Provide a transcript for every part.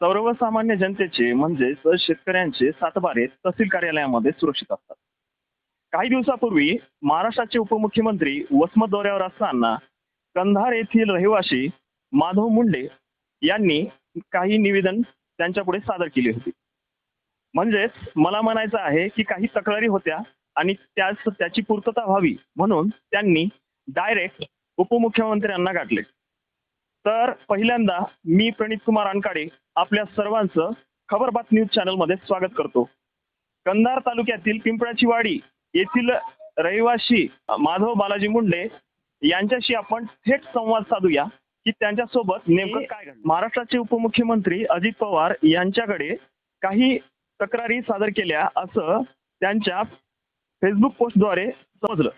सर्वसामान्य जनतेचे म्हणजेच शेतकऱ्यांचे सातबारे तहसील कार्यालयामध्ये सुरक्षित असतात. काही दिवसापूर्वी महाराष्ट्राचे उपमुख्यमंत्री वसमत दौऱ्यावर असताना कंधार येथील रहिवासी माधव मुंडे यांनी काही निवेदन त्यांच्यापुढे सादर केली होती. म्हणजेच मला म्हणायचं आहे की काही तक्रारी होत्या आणि त्याच त्याची पूर्तता व्हावी म्हणून त्यांनी डायरेक्ट उपमुख्यमंत्र्यांना गाठले. तर पहिल्यांदा मी प्रणित कुमार अनकाडे आपल्या सर्वांचं खबर बात न्यूज चॅनलमध्ये स्वागत करतो. कंधार तालुक्यातील पिंपळाची वाडी येथील रहिवासी माधव बालाजी मुंडे यांच्याशी आपण थेट संवाद साधूया की त्यांच्यासोबत नेमकं काय महाराष्ट्राचे उपमुख्यमंत्री अजित पवार यांच्याकडे काही तक्रारी सादर केल्या असं त्यांच्या फेसबुक पोस्टद्वारे समजलं.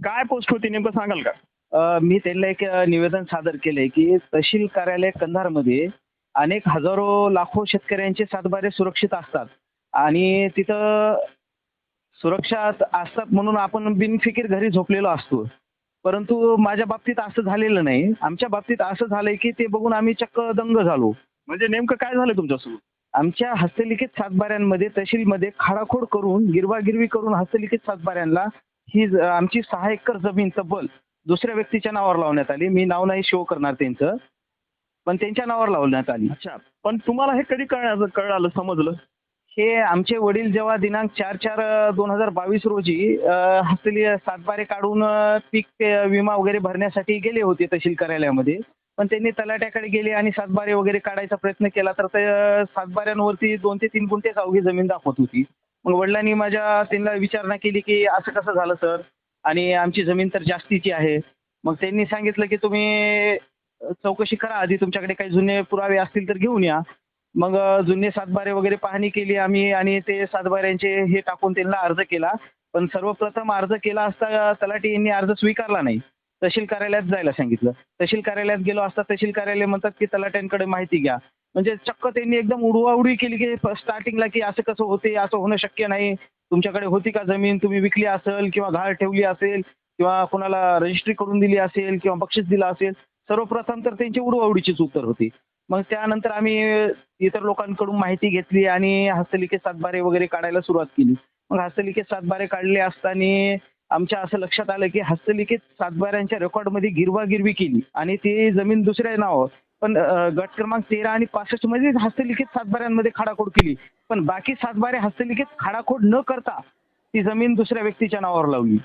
काय पोस्ट होती नेमकं सांगाल का? मी त्यांना एक निवेदन सादर केलंय की तहसील कार्यालय कंधारमध्ये अनेक हजारो लाखो शेतकऱ्यांचे सातबारे सुरक्षित असतात. आणि तिथं सुरक्षात असतात म्हणून आपण बिनफिकीर घरी झोपलेलो असतो. परंतु माझ्या बाबतीत असं झालेलं नाही. आमच्या बाबतीत असं झालंय की ते बघून आम्ही चक्क दंग झालो. म्हणजे नेमकं काय झालं तुमच्यासोबत? आमच्या हस्तलिखित सातबाऱ्यांमध्ये तहसीलमध्ये खाडाखोड करून गिरवागिरवी करून हस्तलिखित सातबाऱ्यांना ही आमची सहा एकर जमीन तब्बल दुसऱ्या व्यक्तीच्या नावावर लावण्यात आली. मी नाव नाही शो करणार त्यांचं. पण त्यांच्या नावावर लावण्यात आली. अच्छा. पण तुम्हाला हे कधी कळालं समजलं? हे आमचे वडील जेव्हा दिनांक चार चार दोन हजार बावीस रोजी हस्तली सातबारे काढून पीक विमा वगैरे भरण्यासाठी गेले होते तहसील कार्यालयामध्ये. पण त्यांनी तलाट्याकडे गेले आणि सातबारे वगैरे काढायचा प्रयत्न केला तर ते सातबाऱ्यांवरती दोन ते तीन गुंठेच अवघी जमीन दाखवत होती. मग वडिलांनी माझ्या त्यांना विचारणा केली की असं कसं झालं सर? आणि आमची जमीन तर जास्तीची आहे. मग त्यांनी सांगितलं की तुम्ही चौकशी करा आधी तुमच्याकडे काही जुने पुरावे असतील तर घेऊन या. मग जुने सातबारे वगैरे पाहणी केली आम्ही आणि ते सातबाऱ्यांचे हे टाकून त्यांना अर्ज केला. पण सर्वप्रथम अर्ज केला असता तलाठी यांनी अर्ज स्वीकारला नाही. तहसील कार्यालयात जायला सांगितलं. तहसील कार्यालयात गेलो असता तहसील कार्यालय म्हणतात की तलाट्यांकडे माहिती घ्या. म्हणजे चक्क त्यांनी एकदम उडवाउडी केली की स्टार्टिंगला की असं कसं होते असं होणं शक्य नाही. तुमच्याकडे होती का जमीन? तुम्ही विकली असेल किंवा घाळ ठेवली असेल किंवा कोणाला रजिस्ट्री करून दिली असेल किंवा बक्षीस दिलं असेल सर्वप्रथम तर त्यांची उडवाउडीचीच उत्तर होती. मग त्यानंतर आम्ही इतर लोकांकडून माहिती घेतली आणि हस्तलिखित सातबारे वगैरे काढायला सुरुवात केली. मग हस्तलिखित सातबारे काढले असताना आमच्या असं लक्षात आलं की हस्तलिखित सातबाऱ्यांच्या रेकॉर्डमध्ये गिरवागिरवी केली आणि ती जमीन दुसऱ्या नावावर. पण गट क्रमांक तेरा आणि पासष्टमध्ये हस्तलिखित सातबाऱ्यांमध्ये खाडाखोड केली. पण बाकी सातबारे हस्तलिखित खाडाखोड न करता ती जमीन दुसऱ्या व्यक्तीच्या नावावर लावली.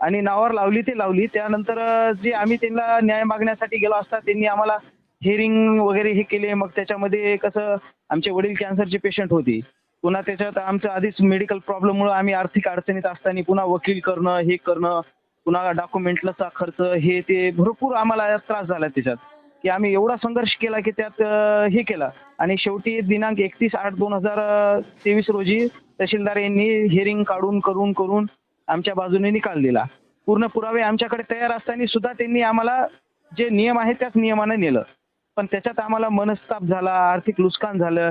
आणि नावावर लावली ते लावली. त्यानंतर जे आम्ही त्यांना न्याय मागण्यासाठी गेलो असता त्यांनी आम्हाला हिअरिंग वगैरे हे केले. मग त्याच्यामध्ये कसं आमचे वडील कॅन्सरचे पेशंट होते. पुन्हा त्याच्यात आमचं आधीच मेडिकल प्रॉब्लेममुळे आम्ही आर्थिक अडचणीत असताना पुन्हा वकील करणं हे करणं पुन्हा डॉक्युमेंटचा खर्च हे ते भरपूर आम्हाला त्रास झाला त्याच्यात. की आम्ही एवढा संघर्ष केला की त्यात हे केला. आणि शेवटी दिनांक एकतीस आठ दोन हजार तेवीस रोजी तहसीलदार यांनी हिअरिंग काढून करून करून आमच्या बाजूने निकाल दिला. पूर्ण पुरावे आमच्याकडे तयार असताना सुद्धा त्यांनी आम्हाला जे नियम आहे त्याच नियमाने नेलं. पण त्याच्यात आम्हाला मनस्ताप झाला आर्थिक नुकसान झालं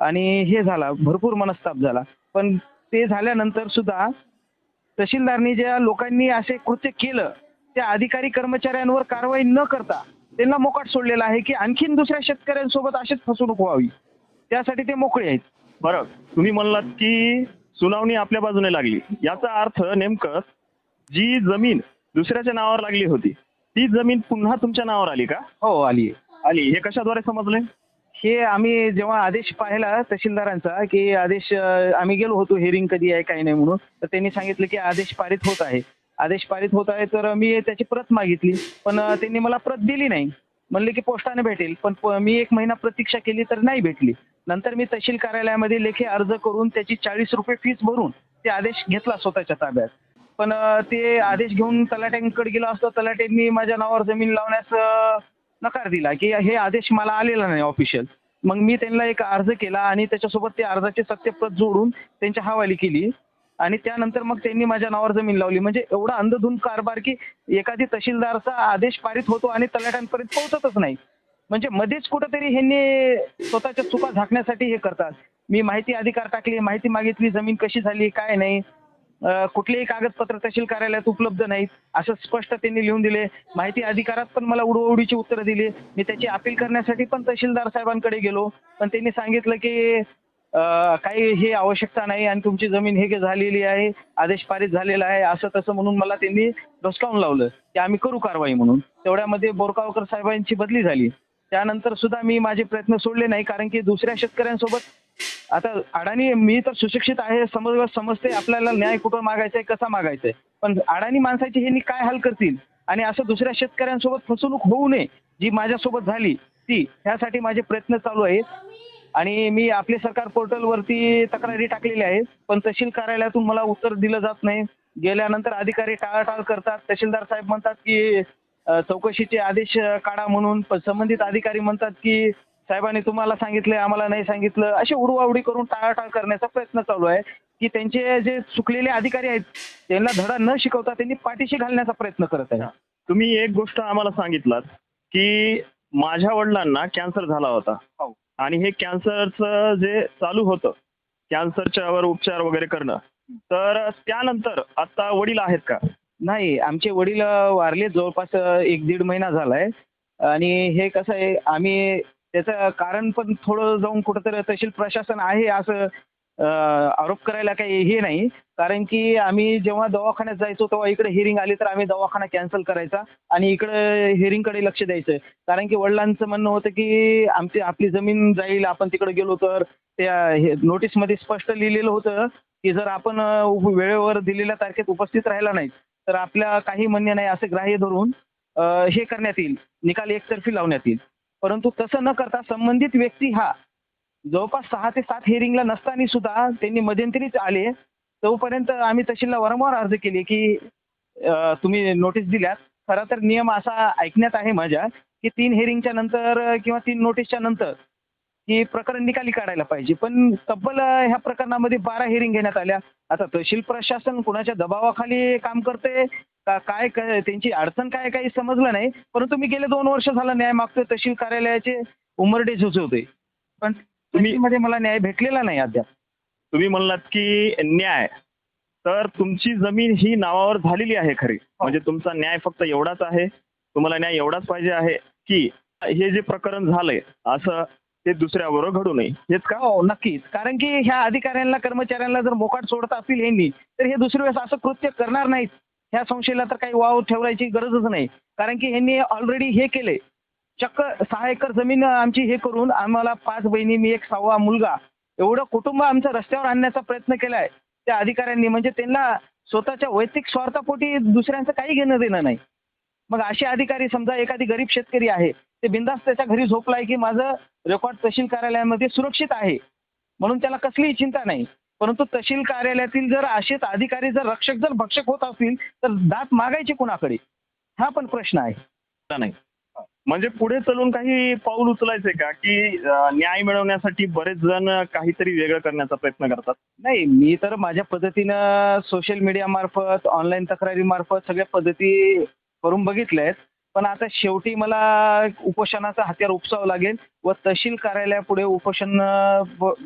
आणि हे झाला भरपूर मनस्ताप झाला. पण ते झाल्यानंतर सुद्धा तहसीलदारनी ज्या लोकांनी असे कृत्य केलं त्या अधिकारी कर्मचाऱ्यांवर कारवाई न करता त्यांना मोकाट सोडलेला आहे की आणखीन दुसऱ्या शेतकऱ्यांसोबत अशीच फसवणूक व्हावी. त्यासाठी ते मोकळे आहेत. बरं. तुम्ही म्हणलात की सुनावणी आपल्या बाजूने लागली. याचा अर्थ नेमकं जी जमीन दुसऱ्याच्या नावावर लागली होती ती जमीन पुन्हा तुमच्या नावावर आली का? हो आली आली. हे कशाद्वारे समजले? हे आम्ही जेव्हा आदेश पाहिला तहसीलदारांचा की आदेश आम्ही गेलो होतो हिअरिंग कधी आहे काही नाही म्हणून तर त्यांनी सांगितलं की आदेश पारित होत आहे. आदेश पारित होत आहे तर मी त्याची प्रत मागितली पण त्यांनी मला प्रत दिली नाही. म्हणले की पोस्टाने भेटेल पण मी एक महिना प्रतीक्षा केली तर नाही भेटली. नंतर मी तहसील कार्यालयामध्ये लेखी अर्ज करून त्याची चाळीस रुपये फीस भरून ते आदेश घेतला स्वतःच्या ताब्यात. पण ते आदेश घेऊन तलाट्यांकडे गेलो असतो तलाट्यांनी माझ्या नावावर जमीन लावण्यास नकार दिला की हे आदेश मला आलेला नाही ऑफिशियल मग मी त्यांना एक अर्ज केला आणि त्याच्यासोबत ते अर्जाची सत्यप्रत जोडून त्यांच्या हवाली केली. आणि त्यानंतर मग त्यांनी माझ्या नावावर जमीन लावली. म्हणजे एवढा अंधधुंद कारभार की एखादी तहसीलदारचा आदेश पारित होतो आणि तलाट्यांपर्यंत पोहोचतच नाही. म्हणजे मध्येच कुठंतरी ह्यांनी स्वतःच्या चुका झाकण्यासाठी हे करतात. मी माहिती अधिकार टाकली माहिती मागितली जमीन कशी झाली काय नाही. कुठलेही कागदपत्र तहसील कार्यालयात उपलब्ध नाहीत. असं स्पष्ट त्यांनी लिहून दिले. माहिती अधिकारात पण मला उडवडीची उत्तरं दिली. मी त्याची अपील करण्यासाठी पण तहसीलदार साहेबांकडे गेलो. पण त्यांनी सांगितलं की काही हे आवश्यकता नाही आणि तुमची जमीन हे झालेली आहे आदेश पारित झालेला आहे असं तसं म्हणून मला त्यांनी डोसकावून लावलं. की आम्ही करू कारवाई म्हणून. तेवढ्यामध्ये बोरगावकर साहेबांची बदली झाली. त्यानंतर सुद्धा मी माझे प्रयत्न सोडले नाही कारण की दुसऱ्या शेतकऱ्यांसोबत आता अडाणी मी तर सुशिक्षित आहे समज समजते आपल्याला न्याय कुठं मागायचा आहे कसा मागायचा आहे पण अडाणी माणसाची ह्यांनी काय हाल करतील? आणि असं दुसऱ्या शेतकऱ्यांसोबत फसवणूक होऊ नये जी माझ्यासोबत झाली ती ह्यासाठी माझे प्रयत्न चालू आहेत. आणि मी आपले सरकार पोर्टलवरती तक्रारी टाकलेल्या आहेत. पण तहसील कार्यालयातून मला उत्तर दिलं जात नाही. गेल्यानंतर अधिकारी टाळाटाळ करतात. तहसीलदार साहेब म्हणतात की चौकशीचे आदेश काढा म्हणून. पण संबंधित अधिकारी म्हणतात की साहेबांनी तुम्हाला सांगितलं आम्हाला नाही सांगितलं. अशी उडवाउडी करून टाळाटाळ करण्याचा प्रयत्न चालू आहे की त्यांचे जे चुकलेले अधिकारी आहेत त्यांना धडा न शिकवता त्यांनी पाठीशी घालण्याचा प्रयत्न करत आहे तुम्ही एक गोष्ट आम्हाला सांगितलात की माझ्या वडिलांना कॅन्सर झाला होता. हो. आणि हे कॅन्सरचं जे चालू होतं कॅन्सरच्यावर उपचार वगैरे करणं तर त्यानंतर आता वडील आहेत का? नाही आमचे वडील वारले जवळपास एक दीड महिना झालाय. आणि हे कसं आहे आम्ही त्याचं कारण पण थोडं जाऊन कुठंतरी तहसील प्रशासन आहे असं आरोप करायला काही हे नाही. कारण की आम्ही जेव्हा दवाखान्यात जायचो तेव्हा इकडे हिअरिंग आली तर आम्ही दवाखाना कॅन्सल करायचा आणि इकडे हिअरिंगकडे लक्ष द्यायचं. कारण की वडिलांचं म्हणणं होतं की आमची आपली जमीन जाईल आपण तिकडे गेलो तर. त्या हे नोटीसमध्ये स्पष्ट लिहिलेलं होतं की जर आपण वेळेवर दिलेल्या तारखेत उपस्थित राहिला नाही तर आपल्या काही म्हणणे नाही असे ग्राह्य धरून हे करण्यात येईल. निकाल एकतर्फी लावण्यात येईल. परंतु तसं न करता संबंधित व्यक्ती हा जवळपास सहा ते सात हिअरिंगला नसताना सुद्धा त्यांनी मध्यंतरीच आले. तोपर्यंत आम्ही तहसीलला वारंवार अर्ज केले की तुम्ही नोटीस दिल्यात. खरं तर नियम असा ऐकण्यात आहे माझ्या की तीन हिअरिंगच्या नंतर किंवा तीन नोटीसच्या नंतर की प्रकरण निकाली काढायला पाहिजे. पण तब्बल ह्या प्रकरणामध्ये बारा हिअरिंग घेण्यात आल्या. आता तहसील प्रशासन कुणाच्या दबावाखाली काम करते का काय काय- त्यांची अडचण काय काही समजलं नाही. परंतु मी गेले दोन वर्ष झालं न्याय मागतोय तहसील कार्यालयाचे उमरडे झुजवते पण मध्ये मला न्याय भेटलेला नाही अद्याप. तुम्ही म्हणलात की न्याय. तर तुमची जमीन ही नावावर झालेली आहे खरी. म्हणजे तुमचा न्याय फक्त एवढाच आहे. तुम्हाला न्याय एवढाच पाहिजे आहे की हे जे प्रकरण झालंय असं ते दुसऱ्याबरोबर घडू नये. हेच का? हो नक्कीच. कारण की ह्या अधिकाऱ्यांना कर्मचाऱ्यांना जर मोकाट सोडत असतील यांनी तर हे दुसऱ्या वेळेस असं कृत्य करणार नाहीत. ह्या संशयाला तर काही वाव ठेवायची गरजच नाही. कारण की यांनी ऑलरेडी हे केले चक्क सहा एकर जमीन आमची हे करून आम्हाला पाच बहिणी मी एक सहावा मुलगा. एवढं कुटुंब आमचं रस्त्यावर आणण्याचा प्रयत्न केलाय. त्या अधिकाऱ्यांनी म्हणजे त्यांना स्वतःच्या वैयक्तिक स्वार्थापोटी दुसऱ्यांचं काही घेणं देणं नाही. मग असे अधिकारी समजा एखादी गरीब शेतकरी आहे ते बिंदास त्याच्या घरी झोपलाय की माझं रेकॉर्ड तहसील कार्यालयामध्ये सुरक्षित आहे. म्हणून त्याला कसलीही चिंता नाही. परंतु तहसील कार्यालयातील जर असेच अधिकारी जर रक्षक जर भक्षक होत असतील तर दात मागायचे कुणाकडे? हा पण प्रश्न आहे. नाही. म्हणजे पुढे चलून काही पाऊल उचलायचंय का? की न्याय मिळवण्यासाठी बरेच जण काहीतरी वेगळं करण्याचा प्रयत्न करतात. नाही मी तर माझ्या पद्धतीनं सोशल मीडिया मार्फत ऑनलाईन तक्रारी मार्फत सगळ्या पद्धती करून बघितल्या आहेत पण आता शेवटी मला उपोषणाचा हत्यार उपसावं लागेल व तहसील कार्यालयापुढे उपोषण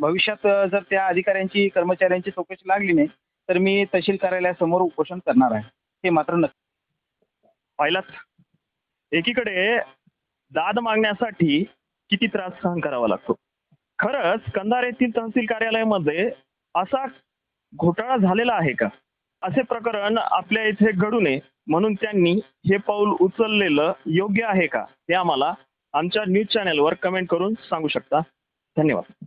भविष्यात जर त्या अधिकाऱ्यांची कर्मचाऱ्यांची चौकशी लागली नाही तर मी तहसील कार्यालयासमोर उपोषण करणार आहे. हे मात्र नक्की. पाहिलात. एकीकडे दाद मागण्यासाठी किती त्रास सहन करावा लागतो? खरंच कंधार येथील तहसील कार्यालयामध्ये असा घोटाळा झालेला आहे का? असे प्रकरण आपल्या इथे घडू नये म्हणून त्यांनी हे पाऊल उचललेलं योग्य आहे का? हे आम्हाला आमच्या न्यूज चॅनेलवर कमेंट करून सांगू शकता. धन्यवाद.